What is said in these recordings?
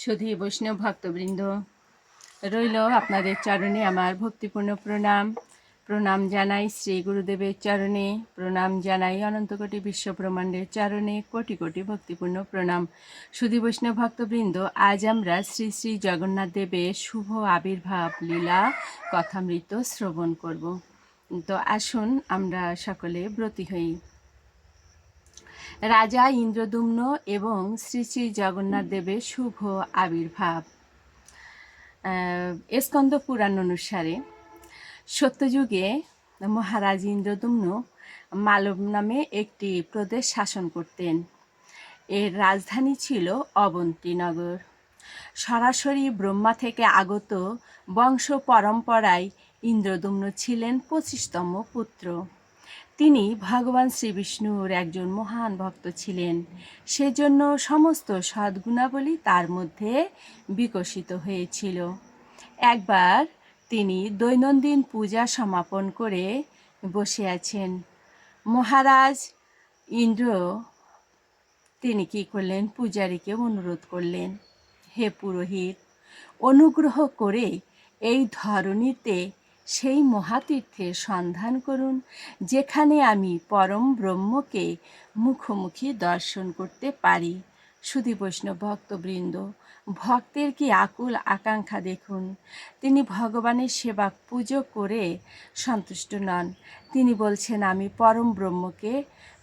সুধী বৈষ্ণব ভক্তবৃন্দ। রইল আপনাদের চরণে আমার ভক্তিপূর্ণ প্রণাম। প্রণাম জানাই শ্রী গুরুদেবের চরণে। প্রণাম জানাই অনন্তকোটি বিশ্ব ব্রহ্মাণ্ডের চরণে। কোটি কোটি ভক্তিপূর্ণ প্রণাম। সুধী বৈষ্ণব ভক্তবৃন্দ, আজ আমরা শ্রী শ্রী জগন্নাথ দেবের শুভ আবির্ভাব লীলা কথামৃত শ্রবণ করব। তো আসুন আমরা সকলে ব্রতী হই। রাজা ইন্দ্রদুম্ন এবং শ্রী শ্রী জগন্নাথ দেবের শুভ আবির্ভাব। স্কন্দ পুরাণ অনুসারে সত্যযুগে মহারাজ ইন্দ্রদুম্ন মালব নামে একটি প্রদেশ শাসন করতেন। এর রাজধানী ছিল অবন্তীনগর সরাসরি ব্রহ্মা থেকে আগত বংশ পরম্পরায় ইন্দ্রদুম্ন ছিলেন পঁচিশতম পুত্র। তিনি ভগবান শ্রীবিষ্ণুর একজন মহান ভক্ত ছিলেন। সেজন্য সমস্ত সদ্গুণাবলী তার মধ্যে বিকশিত হয়েছিল। একবার তিনি দৈনন্দিন পূজা সমাপন করে বসে আছেন। মহারাজ ইন্দ্র তিনি কি করলেন? পূজারীকে অনুরোধ করলেন, হে পুরোহিত, অনুগ্রহ করে এই ধরনীতে সেই মহাতীর্থের সন্ধান করুন, যেখানে আমি পরম ব্রহ্মকে মুখোমুখি দর্শন করতে পারি। সুধী বৈষ্ণব ভক্তবৃন্দ, ভক্তের কি আকুল আকাঙ্ক্ষা দেখুন? তিনি ভগবানের সেবা পুজো করে সন্তুষ্ট নন। তিনি বলছেন, আমি পরম ব্রহ্মকে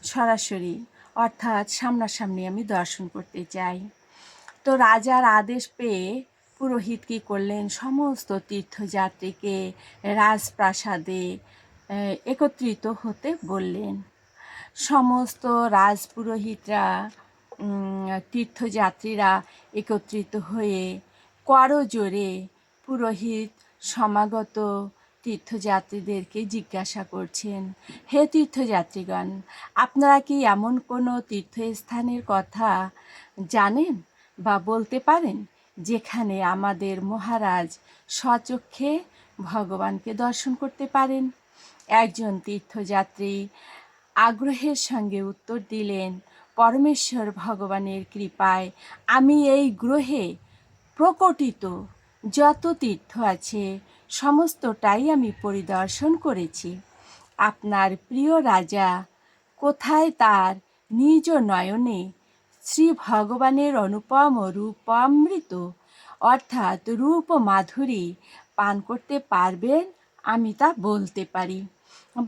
সরাসরি, অর্থাৎ সামনাসামনি আমি দর্শন করতে চাই। তো রাজার আদেশ পেয়ে পুরোহিত কী করলেন? সমস্ত তীর্থযাত্রীকে রাজপ্রাসাদে একত্রিত হতে বললেন। সমস্ত রাজপুরোহিতরা তীর্থযাত্রীরা একত্রিত হয়ে করজোরে পুরোহিত সমাগত তীর্থযাত্রীদেরকে জিজ্ঞাসা করছেন, হে তীর্থযাত্রীগণ, আপনারা কি এমন কোনো তীর্থস্থানের কথা জানেন বা বলতে পারেন? যেখানে আমাদের মহারাজ স্বচক্ষে ভগবানকে দর্শন করতে পারেন। একজন তীর্থযাত্রী আগ্রহের সঙ্গে উত্তর দিলেন, পরমেশ্বর ভগবানের কৃপায় আমি এই গ্রহে প্রকটিত। যত তীর্থ আছে, সমস্তটাই আমি পরিদর্শন করেছি। আপনার প্রিয় রাজা কোথায় তার নিজ নয়নে শ্রী ভগবানের অনুপম রূপামৃত, অর্থাৎ রূপ মাধুরী পান করতে পারবেন, আমি তা বলতে পারি।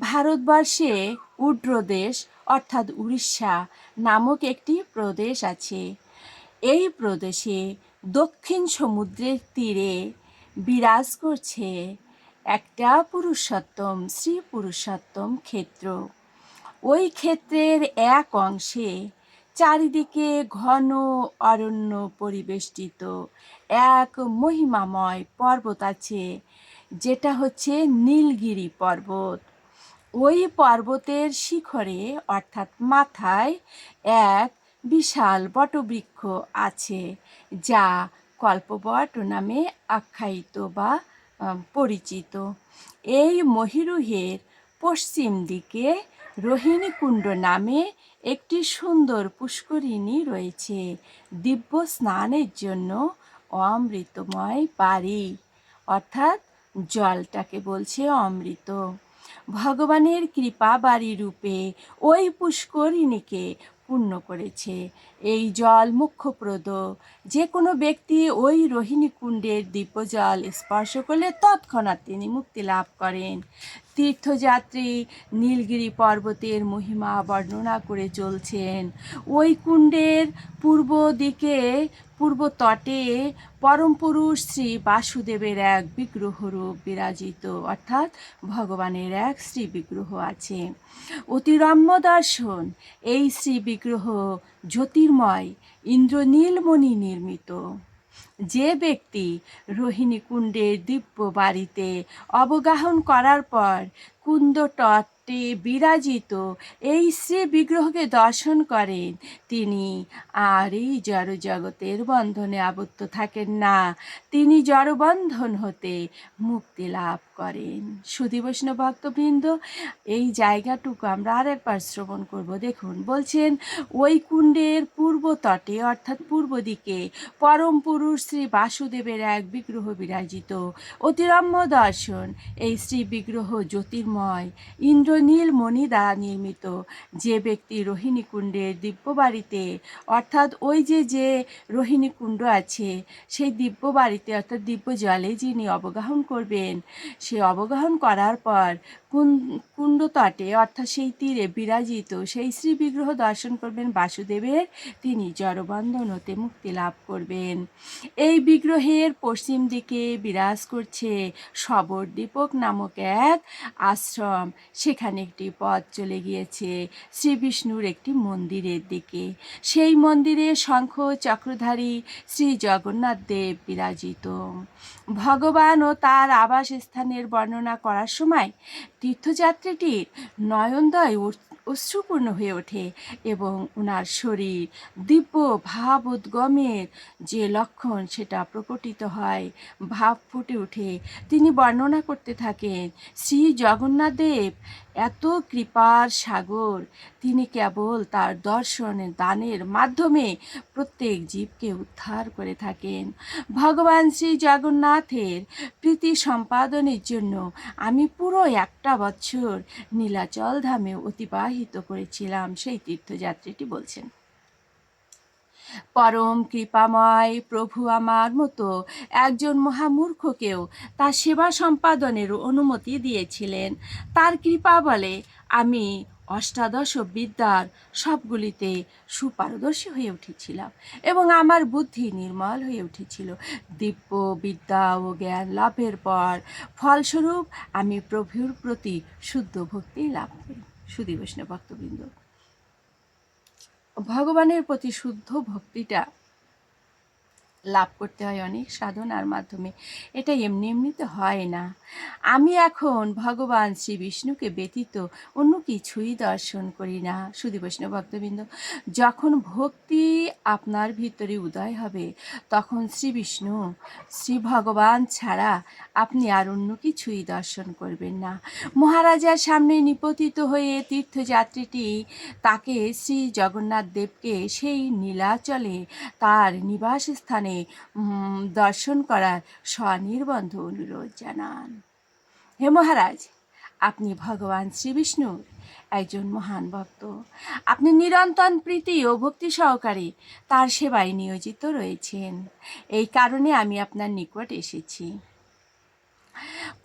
ভারতবর্ষে উড্রদেশ অর্থাৎ উড়িষ্যা নামক একটি প্রদেশ আছে। এই প্রদেশে দক্ষিণ সমুদ্রের তীরে বিরাজ করছে একটা পুরুষোত্তম, শ্রী পুরুষোত্তম ক্ষেত্র। ওই ক্ষেত্রের এক অংশে চারিদিকে ঘন অরণ্য পরিবেষ্টিত। এক মহিমাময় পর্বত আছে, যেটা হচ্ছে নীলগিরি পর্বত। ওই পর্বতের শিখরে, অর্থাৎ মাথায়, এক বিশাল বটবৃক্ষ আছে, যা কল্পবট নামে আখ্যায়িত বা পরিচিত। এই মহিরুহের পশ্চিম দিকে রোহিণীকুণ্ড নামে একটি সুন্দর পুষ্করিণী রয়েছে। দিব্য স্নানের জন্য অমৃতময় বাড়ি। অর্থাৎ জলটাকে বলছে অমৃত। ভগবানের কৃপা বাড়ি রূপে ওই পুষ্করিণীকে পূর্ণ করেছে। এই জল মুখ্যপ্রদ। যে কোনো ব্যক্তি ওই রোহিণী কুণ্ডের দিব্যজল স্পর্শ করলে তৎক্ষণাৎ তিনি মুক্তি লাভ করেন। তীর্থযাত্রী নীলগিরি পর্বতের মহিমা বর্ণনা করে চলছেন। ওই কুণ্ডের পূর্ব দিকে, পূর্ব তটে পরম পুরুষ শ্রী বাসুদেবের এক বিগ্রহ রূপ বিরাজিত। অর্থাৎ ভগবানের এক শ্রী বিগ্রহ আছে। অতিরম্য দর্শন, এই শ্রী বিগ্রহ জ্যোতির্ময়, ইন্দ্রনীলমণি নির্মিত। যে ব্যক্তি রোহিণী কুণ্ডের দিব্য বাড়িতে অবগাহন করার পর কুন্দ তটে বিরাজিত, এই শ্রী বিগ্রহকে দর্শন করেন। তিনি আর এই জড় জগতের বন্ধনে আবদ্ধ থাকেন না। তিনি জড়বন্ধন হতে মুক্তি লাভ করেন। সুধী বৈষ্ণব ভক্তবৃন্দ, এই জায়গাটুকু আমরা আরেকবার শ্রবণ করব। দেখুন, বলছেন ওই কুণ্ডের পূর্ব তটে, অর্থাৎ পূর্ব দিকে, পরম পুরুষ শ্রী বাসুদেবের এক বিগ্রহ বিরাজিত। অতিরম্য দর্শন, এই শ্রী বিগ্রহ জ্যোতির্ময় ইন্দ্রনীল মণি দ্বারা নির্মিত যে ব্যক্তি রোহিণী কুণ্ডের দিব্য বাড়িতে অর্থাৎ ওই যে যে রোহিণী কুণ্ড আছে, সেই দিব্য বাড়িতে অর্থাৎ দিব্য জলে যিনি অবগাহন করবেন, সে অবগাহন করার পর কুণ্ড তটে অর্থাৎ সেই তীরে বিরাজিত, সেই শ্রী বিগ্রহ দর্শন করবেন বাসুদেবের। তিনি জড়বন্ধন হতে মুক্তি লাভ করবেন। এই বিগ্রহের পশ্চিম দিকে বিরাজ করছে শবর দীপক নামক এক আশ্রম। সেখানে একটি পথ চলে গিয়েছে শ্রী বিষ্ণুর একটি মন্দিরের দিকে। সেই মন্দিরে শঙ্খ চক্রধারী শ্রী জগন্নাথ দেব বিরাজিত। ভগবান ও তার আবাস স্থানের বর্ণনা করার সময় তীর্থযাত্রীটির নয়নদয় অশ্রু- অশ্রুপূর্ণ হয়ে ওঠে এবং ওনার শরীর দিব্য ভাব উদ্গমের যে লক্ষণ সেটা প্রকটিত হয়। ভাব ফুটে ওঠে। তিনি বর্ণনা করতে থাকেন, শ্রী জগন্নাথদেব এত কৃপার সাগর, তিনি কেবল তার দর্শনের দানের মাধ্যমে প্রত্যেক জীবকে উদ্ধার করে থাকেন। ভগবান শ্রী জগন্নাথের প্রীতি সম্পাদনের জন্য আমি পুরো একটা বছর নীলাচল ধামে অতিবাহিত করেছিলাম, সেই তীর্থযাত্রীটি বলছেন। পরম কৃপাময় প্রভু আমার মতো একজন মহামূর্খকেও তার সেবা সম্পাদনের অনুমতি দিয়েছিলেন। তার কৃপা বলে আমি অষ্টাদশ বিদ্যার সবগুলিতে সুপারদর্শী হয়ে উঠেছিলাম এবং আমার বুদ্ধি নির্মল হয়ে উঠেছিল। দিব্য বিদ্যা ও জ্ঞান লাভের পর ফলস্বরূপ আমি প্রভুর প্রতি শুদ্ধ ভক্তি লাভ করি। সুদী বৈষ্ণব ভক্তবৃন্দ। ভগবানের প্রতি শুদ্ধ ভক্তিটা লাভ করতে হয় অনেক সাধনার মাধ্যমে। এটা এমনি এমনিতে হয় না। আমি এখন ভগবান শ্রী বিষ্ণুকে ব্যতীত অন্য কিছুই দর্শন করি না। সুদী বৈষ্ণব ভক্তবৃন্দ, যখন ভক্তি আপনার ভিতরে উদয় হবে, তখন শ্রী বিষ্ণু, শ্রী ভগবান ছাড়া আপনি আর অন্য কিছুই দর্শন করবেন না। মহারাজার সামনে নিপতিত হয়ে তীর্থযাত্রীটি তাকে শ্রী জগন্নাথ দেবকে সেই নীলাচলে তার নিবাস স্থানে দর্শন করার স্বনির্বন্ধ অনুরোধ জানান। হে মহারাজ, আপনি ভগবান শ্রী বিষ্ণুর একজন মহান ভক্ত। আপনি নিরন্তর প্রীতি ও ভক্তি সহকারে তার সেবায় নিয়োজিত রয়েছেন। এই কারণে আমি আপনার নিকট এসেছি।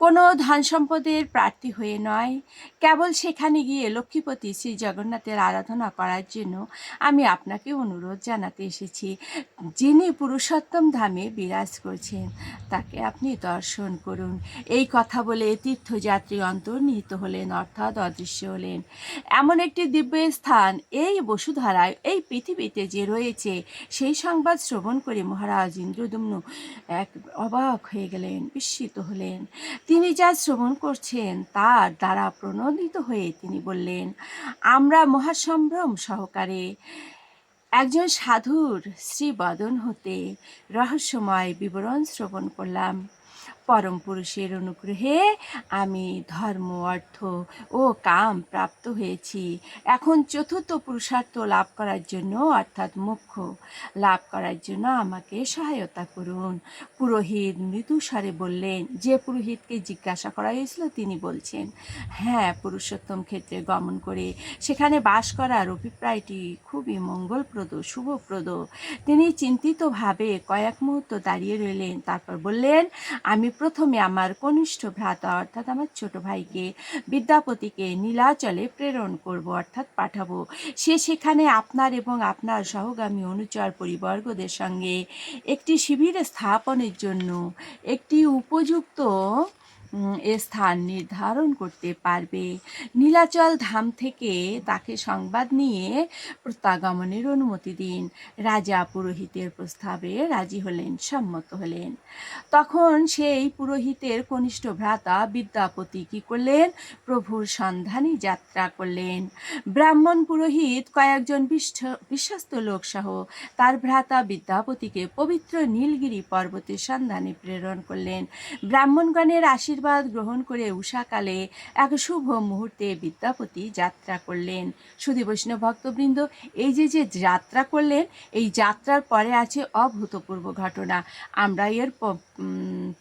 কোনো ধন সম্পদের প্রার্থী হয়ে নয়। কেবল সেখানে গিয়ে লক্ষ্মীপতি শ্রী জগন্নাথের আরাধনা করার জন্য আমি আপনাকে অনুরোধ জানাতে এসেছি, যিনি পুরুষোত্তম ধামে বিরাজ করছেন। তাকে আপনি দর্শন করুন। এই কথা বলে তীর্থযাত্রী অন্তর্নিহিত হলেন, অর্থাৎ অদৃশ্য হলেন। এমন একটি দিব্য স্থান, এই বসুধারায়, এই পৃথিবীতে যে রয়েছে, সেই সংবাদ শ্রবণ করে মহারাজ ইন্দ্রদম্নু এক অবাক হয়ে গেলেন, বিস্মিত হলেন। তিনি যা শ্রবণ করছেন তার দ্বারা প্রণোদিত হয়ে তিনি বললেন, আমরা মহাসম্ভ্রম সহকারে একজন সাধুর শ্রীবদন হতে রহস্যময় বিবরণ শ্রবণ করলাম। পরম পুরুষের অনুগ্রহে আমি ধর্ম, অর্থ ও কাম প্রাপ্ত হয়েছি। এখন চতুর্থ পুরুষার্থ লাভ করার জন্য, অর্থাৎ মোক্ষ লাভ করার জন্য আমাকে সহায়তা করুন। পুরোহিত মৃদুস্বরে বললেন, যে পুরোহিতকে জিজ্ঞাসা করা হয়েছিল তিনি বলছেন হ্যাঁ পুরুষোত্তম ক্ষেত্রে গমন করে সেখানে বাস করার অভিপ্রায়টি খুবই মঙ্গলপ্রদ, শুভপ্রদ। তিনি চিন্তিতভাবে কয়েক মুহূর্ত দাঁড়িয়ে রইলেন, তারপর বললেন, আমি প্রথমে আমার কনিষ্ঠ ভ্রাতা, অর্থাৎ আমার ছোট ভাইকে, বিদ্যাপতিকে নীলাচলে প্রেরণ করব, অর্থাৎ পাঠাবো। সে সেখানে আপনার এবং আপনার সহগামী অনুচর পরিবর্গদের সঙ্গে একটি শিবির স্থাপনের জন্য একটি উপযুক্ত স্থান নির্ধারণ করতে পারবে। নীলাচল ধাম থেকে তাকে সংবাদ নিয়ে প্রত্যাগমনের অনুমতি দিন। রাজা পুরোহিতের প্রস্তাবে রাজি হলেন, সম্মত হলেন। তখন সেই পুরোহিতের কনিষ্ঠ ভ্রাতা বিদ্যাপতি কি করলেন? প্রভুর সন্ধানী যাত্রা করলেন। ব্রাহ্মণ পুরোহিত কয়েকজন বিশ্বস্ত লোকসহ তার ভ্রাতা বিদ্যাপতিকে পবিত্র নীলগিরি পর্বতের সন্ধানে প্রেরণ করলেন। ব্রাহ্মণগণের আশীর্বাদ গ্রহণ করে উষাকালে এক শুভ মুহূর্তে বিদ্যাপতি যাত্রা করলেন। সুধী বৈষ্ণব ভক্তবৃন্দ, এই যে যে যাত্রা করলেন, এই যাত্রার পরে আছে অভূতপূর্ব ঘটনা। আমরা এর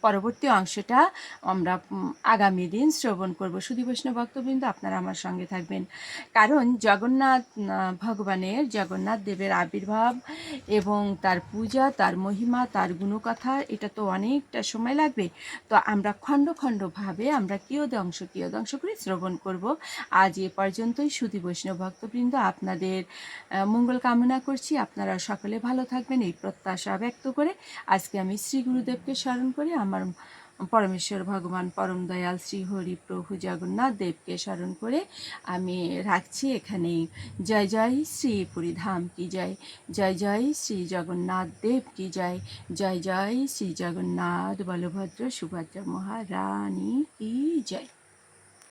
পরবর্তী অংশটা আমরা আগামী দিন শ্রবণ করব। সুধী বৈষ্ণব ভক্তবৃন্দ, আপনারা আমার সঙ্গে থাকবেন। কারণ জগন্নাথ ভগবানের জগন্নাথ দেবের আবির্ভাব এবং তার পূজা, তার মহিমা, তার গুণকথা, এটা তো অনেকটা সময় লাগবে। তো আমরা খণ্ড খণ্ড খণ্ডভাবে আমরা কিয়দংশ কিয়দংশ করে শ্রবণ করব। আজ এ পর্যন্তই। সুধি বৈষ্ণব ভক্তবৃন্দ, আপনাদের মঙ্গল কামনা করছি। আপনারা সকলে ভালো থাকবেন। এই প্রত্যাশা ব্যক্ত করে আজকে আমি শ্রী গুরুদেবকে স্মরণ করে। আমার পরমেশ্বর ভগবান, পরম দয়াল শ্রী হরি প্রভু জগন্নাথ দেবকে স্মরণ করে আমি রাখছি এখানে জয় জয় শ্রী পুরীধাম কি জয়? জয় জয় শ্রী জগন্নাথ দেব কি জয়? জয় জয় শ্রী জগন্নাথ বলভদ্র সুভদ্র মহারানী কি জয়?